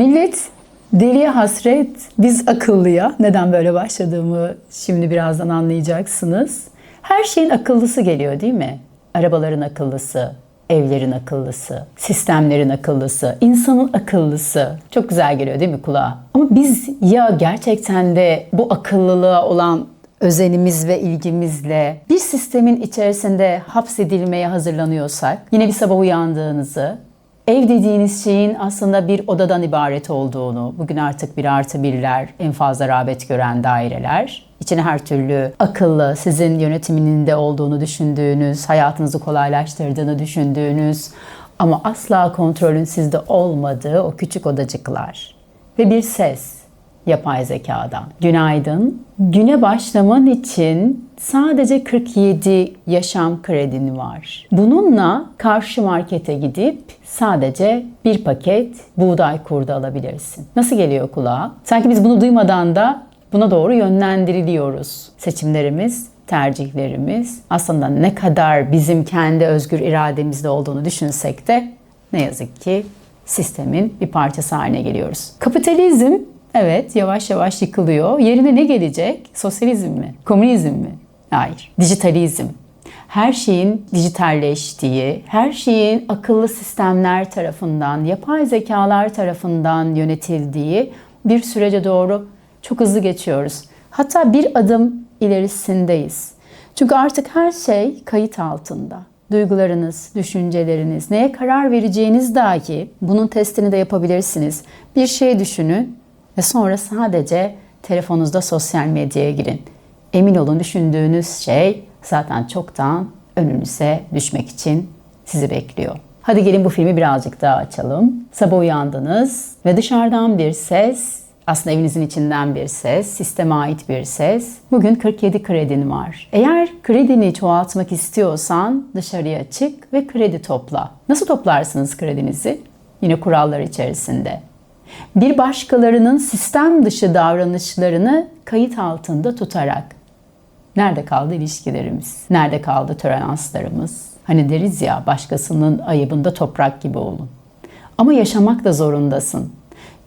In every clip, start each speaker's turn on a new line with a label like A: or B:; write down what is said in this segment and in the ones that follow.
A: Millet deliye hasret, biz akıllıya. Neden böyle başladığımı şimdi birazdan anlayacaksınız. Her şeyin akıllısı geliyor değil mi? Arabaların akıllısı, evlerin akıllısı, sistemlerin akıllısı, insanın akıllısı. Çok güzel geliyor değil mi kulağa? Ama biz ya gerçekten de bu akıllılığa olan özenimiz ve ilgimizle bir sistemin içerisinde hapsedilmeye hazırlanıyorsak, yine bir sabah uyandığınızı, ev dediğiniz şeyin aslında bir odadan ibaret olduğunu, bugün artık bir artı birler, en fazla rağbet gören daireler, içine her türlü akıllı, sizin yönetiminde olduğunu düşündüğünüz, hayatınızı kolaylaştırdığını düşündüğünüz ama asla kontrolün sizde olmadığı o küçük odacıklar ve bir ses yapay zekadan. Günaydın. Güne başlaman için sadece 47 yaşam kredin var. Bununla karşı markete gidip sadece bir paket buğday kurdu alabilirsin. Nasıl geliyor kulağa? Sanki biz bunu duymadan da buna doğru yönlendiriliyoruz. Seçimlerimiz, tercihlerimiz aslında ne kadar bizim kendi özgür irademizde olduğunu düşünsek de ne yazık ki sistemin bir parçası haline geliyoruz. Kapitalizm evet yavaş yavaş yıkılıyor. Yerine ne gelecek? Sosyalizm mi? Komünizm mi? Hayır. Dijitalizm. Her şeyin dijitalleştiği, her şeyin akıllı sistemler tarafından, yapay zekalar tarafından yönetildiği bir sürece doğru çok hızlı geçiyoruz. Hatta bir adım ilerisindeyiz. Çünkü artık her şey kayıt altında. Duygularınız, düşünceleriniz, neye karar vereceğiniz dahi bunun testini de yapabilirsiniz. Bir şey düşünün ve sonra sadece telefonunuzda sosyal medyaya girin. Emin olun düşündüğünüz şey zaten çoktan önünüze düşmek için sizi bekliyor. Hadi gelin bu filmi birazcık daha açalım. Sabah uyandınız ve dışarıdan bir ses aslında evinizin içinden bir ses, sisteme ait bir ses. Bugün 47 kredin var. Eğer kredini çoğaltmak istiyorsan dışarıya çık ve kredi topla. Nasıl toplarsınız kredinizi? Yine kurallar içerisinde. Bir başkalarının sistem dışı davranışlarını kayıt altında tutarak. Nerede kaldı ilişkilerimiz? Nerede kaldı toleranslarımız? Hani deriz ya başkasının ayıbında toprak gibi olun. Ama yaşamak da zorundasın.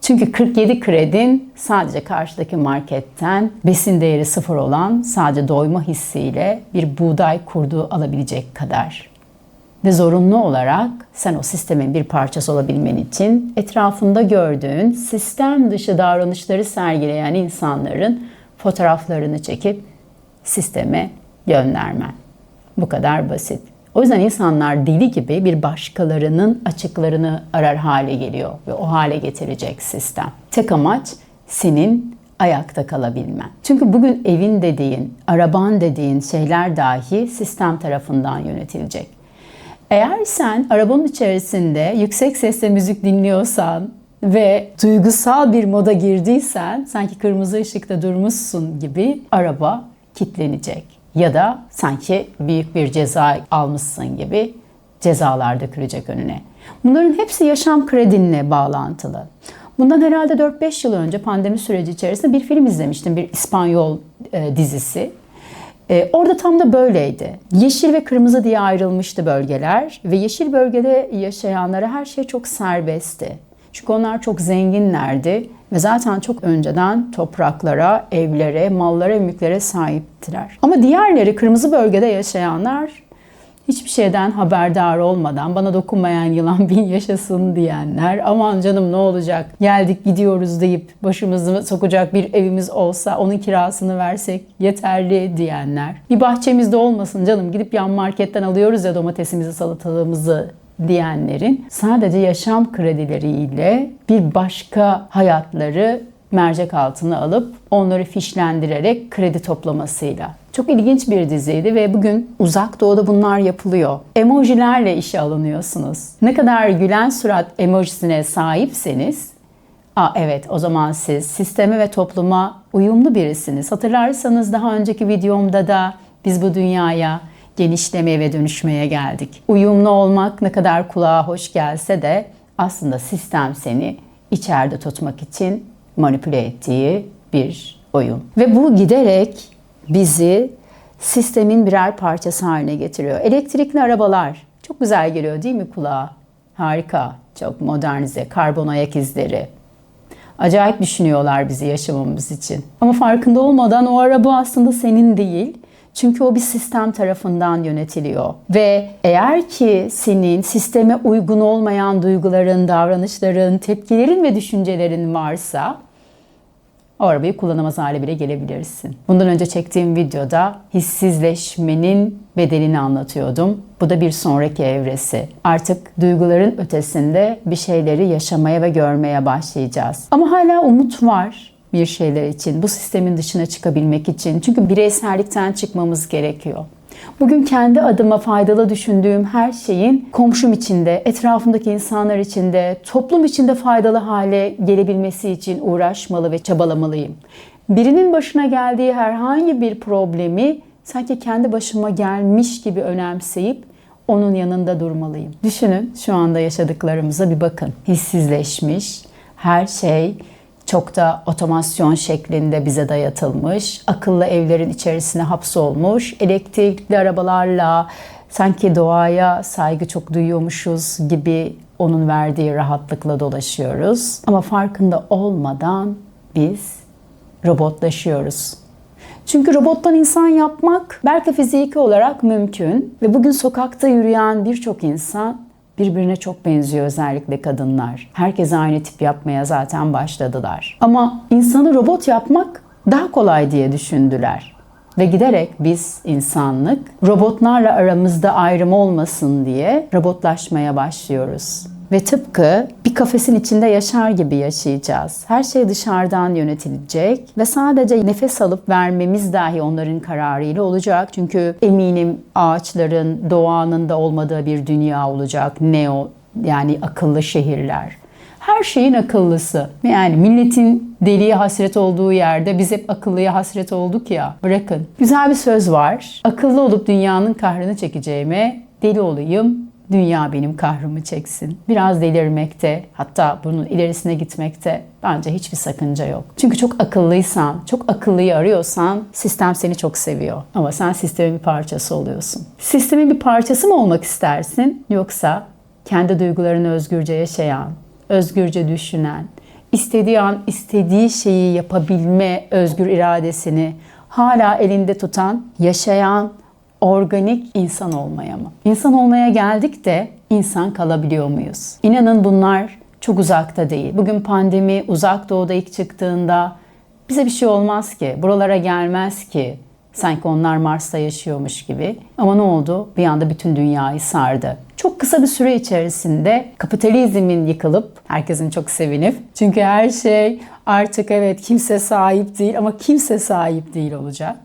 A: Çünkü 47 kredin sadece karşıdaki marketten besin değeri sıfır olan sadece doyma hissiyle bir buğday kurdu alabilecek kadar. Ve zorunlu olarak sen o sistemin bir parçası olabilmen için etrafında gördüğün sistem dışı davranışları sergileyen insanların fotoğraflarını çekip sisteme göndermen. Bu kadar basit. O yüzden insanlar deli gibi bir başkalarının açıklarını arar hale geliyor ve o hale getirecek sistem. Tek amaç senin ayakta kalabilmen. Çünkü bugün evin dediğin, araban dediğin şeyler dahi sistem tarafından yönetilecek. Eğer sen arabanın içerisinde yüksek sesle müzik dinliyorsan ve duygusal bir moda girdiysen sanki kırmızı ışıkta durmuşsun gibi araba kitlenecek ya da sanki büyük bir ceza almışsın gibi cezalar dökülecek önüne. Bunların hepsi yaşam kredinle bağlantılı. Bundan herhalde 4-5 yıl önce pandemi süreci içerisinde bir film izlemiştim. Bir İspanyol e, dizisi. E, orada tam da böyleydi. Yeşil ve kırmızı diye ayrılmıştı bölgeler ve yeşil bölgede yaşayanlara her şey çok serbestti. Çünkü onlar çok zenginlerdi ve zaten çok önceden topraklara, evlere, mallara, mülklere sahiptiler. Ama diğerleri kırmızı bölgede yaşayanlar hiçbir şeyden haberdar olmadan bana dokunmayan yılan bin yaşasın diyenler aman canım ne olacak geldik gidiyoruz deyip başımızı sokacak bir evimiz olsa onun kirasını versek yeterli diyenler bir bahçemizde olmasın canım gidip yan marketten alıyoruz ya domatesimizi salatalığımızı diyenlerin sadece yaşam kredileriyle bir başka hayatları mercek altına alıp onları fişlendirerek kredi toplamasıyla. Çok ilginç bir diziydi ve bugün uzak doğuda bunlar yapılıyor. Emojilerle işe alınıyorsunuz. Ne kadar gülen surat emojisine sahipseniz Aa, evet o zaman siz sisteme ve topluma uyumlu birisiniz. Hatırlarsanız daha önceki videomda da biz bu dünyaya genişlemeye ve dönüşmeye geldik. Uyumlu olmak ne kadar kulağa hoş gelse de aslında sistem seni içeride tutmak için manipüle ettiği bir oyun. Ve bu giderek bizi sistemin birer parçası haline getiriyor. Elektrikli arabalar çok güzel geliyor değil mi kulağa? Harika, çok modernize, karbon ayak izleri. Acayip düşünüyorlar bizi yaşamamız için. Ama farkında olmadan o araba aslında senin değil. Çünkü o bir sistem tarafından yönetiliyor. Ve eğer ki senin sisteme uygun olmayan duyguların, davranışların, tepkilerin ve düşüncelerin varsa o arabayı kullanamaz hale bile gelebilirsin. Bundan önce çektiğim videoda hissizleşmenin bedelini anlatıyordum. Bu da bir sonraki evresi. Artık duyguların ötesinde bir şeyleri yaşamaya ve görmeye başlayacağız. Ama hala umut var bir şeyler için, bu sistemin dışına çıkabilmek için. Çünkü bireysellikten çıkmamız gerekiyor. Bugün kendi adıma faydalı düşündüğüm her şeyin komşum içinde, etrafımdaki insanlar içinde, toplum içinde faydalı hale gelebilmesi için uğraşmalı ve çabalamalıyım. Birinin başına geldiği herhangi bir problemi sanki kendi başıma gelmiş gibi önemseyip onun yanında durmalıyım. Düşünün şu anda yaşadıklarımıza bir bakın. Hissizleşmiş, her şey çok da otomasyon şeklinde bize dayatılmış. Akıllı evlerin içerisine hapsolmuş. Elektrikli arabalarla sanki doğaya saygı çok duyuyormuşuz gibi onun verdiği rahatlıkla dolaşıyoruz. Ama farkında olmadan biz robotlaşıyoruz. Çünkü robottan insan yapmak belki fiziki olarak mümkün ve bugün sokakta yürüyen birçok insan birbirine çok benziyor özellikle kadınlar. Herkes aynı tip yapmaya zaten başladılar. Ama insanı robot yapmak daha kolay diye düşündüler. Ve giderek biz insanlık robotlarla aramızda ayrım olmasın diye robotlaşmaya başlıyoruz. Ve tıpkı bir kafesin içinde yaşar gibi yaşayacağız. Her şey dışarıdan yönetilecek ve sadece nefes alıp vermemiz dahi onların kararıyla olacak. Çünkü eminim ağaçların, doğanın da olmadığı bir dünya olacak. Neo yani akıllı şehirler. Her şeyin akıllısı. Yani milletin deliye hasret olduğu yerde biz hep akıllıya hasret olduk ya. Bırakın. Güzel bir söz var. Akıllı olup dünyanın kahrını çekeceğime deli olayım, dünya benim kahrımı çeksin. Biraz delirmekte, hatta bunun ilerisine gitmekte bence hiçbir sakınca yok. Çünkü çok akıllıysan, çok akıllıyı arıyorsan sistem seni çok seviyor. Ama sen sistemin bir parçası oluyorsun. Sistemin bir parçası mı olmak istersin yoksa kendi duygularını özgürce yaşayan, özgürce düşünen, istediği an istediği şeyi yapabilme özgür iradesini hala elinde tutan, yaşayan, organik insan olmaya mı? İnsan olmaya geldik de insan kalabiliyor muyuz? İnanın bunlar çok uzakta değil. Bugün pandemi uzak doğuda ilk çıktığında bize bir şey olmaz ki, buralara gelmez ki. Sanki onlar Mars'ta yaşıyormuş gibi. Ama ne oldu? Bir anda bütün dünyayı sardı. Çok kısa bir süre içerisinde kapitalizmin yıkılıp herkesin çok sevinip çünkü her şey artık evet kimse sahip değil ama kimse sahip değil olacak.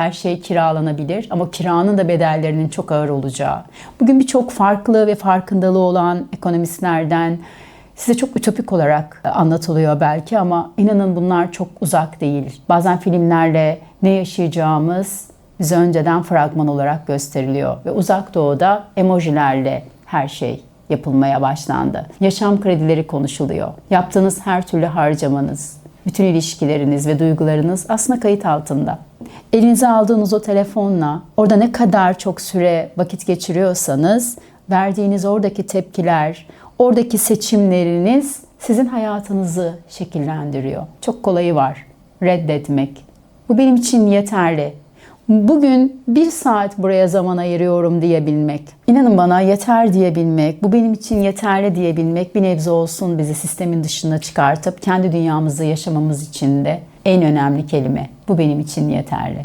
A: Her şey kiralanabilir ama kiranın da bedellerinin çok ağır olacağı. Bugün birçok farklı ve farkındalığı olan ekonomistlerden size çok ütopik olarak anlatılıyor belki ama inanın bunlar çok uzak değil. Bazen filmlerle ne yaşayacağımız bize önceden fragman olarak gösteriliyor ve uzak doğuda emojilerle her şey yapılmaya başlandı. Yaşam kredileri konuşuluyor. Yaptığınız her türlü harcamanız, bütün ilişkileriniz ve duygularınız aslında kayıt altında. Elinize aldığınız o telefonla orada ne kadar çok süre vakit geçiriyorsanız verdiğiniz oradaki tepkiler, oradaki seçimleriniz sizin hayatınızı şekillendiriyor. Çok kolayı var. Reddetmek. Bu benim için yeterli. Bugün bir saat buraya zaman ayırıyorum diyebilmek. İnanın bana yeter diyebilmek, bu benim için yeterli diyebilmek bir nebze olsun bizi sistemin dışına çıkartıp kendi dünyamızı yaşamamız için de en önemli kelime. Bu benim için yeterli.